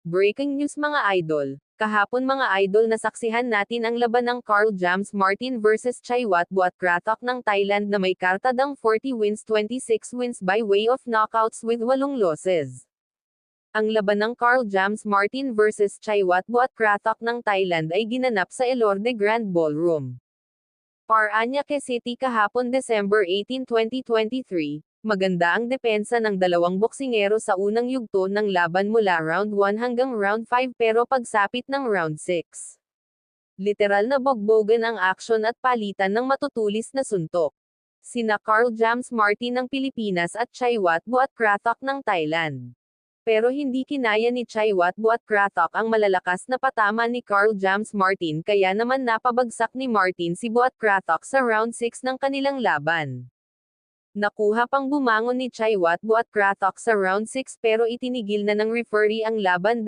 Breaking news mga idol. Kahapon mga idol nasaksihan natin ang laban ng Carl James Martin versus Chaiwat Buat Kratok ng Thailand na may kartadang 40 wins 26 wins by way of knockouts with 8 losses. Ang laban ng Carl James Martin versus Chaiwat Buat Kratok ng Thailand ay ginanap sa Elorde Grand Ballroom. Paranaque City kahapon December 18, 2023, Maganda ang depensa ng dalawang boksingero sa unang yugto ng laban mula round 1 hanggang round 5 pero pagsapit ng round 6. Literal na bogbogan ang aksyon at palitan ng matutulis na suntok. Sina Carl James Martin ng Pilipinas at Chaiwat Buat Kratok ng Thailand. Pero hindi kinaya ni Chaiwat Buat Kratok ang malalakas na patama ni Carl James Martin kaya naman napabagsak ni Martin si Buat Kratok sa round 6 ng kanilang laban. Nakuha pang bumangon ni Chaiwat Buat Kratok sa round 6 pero itinigil na ng referee ang laban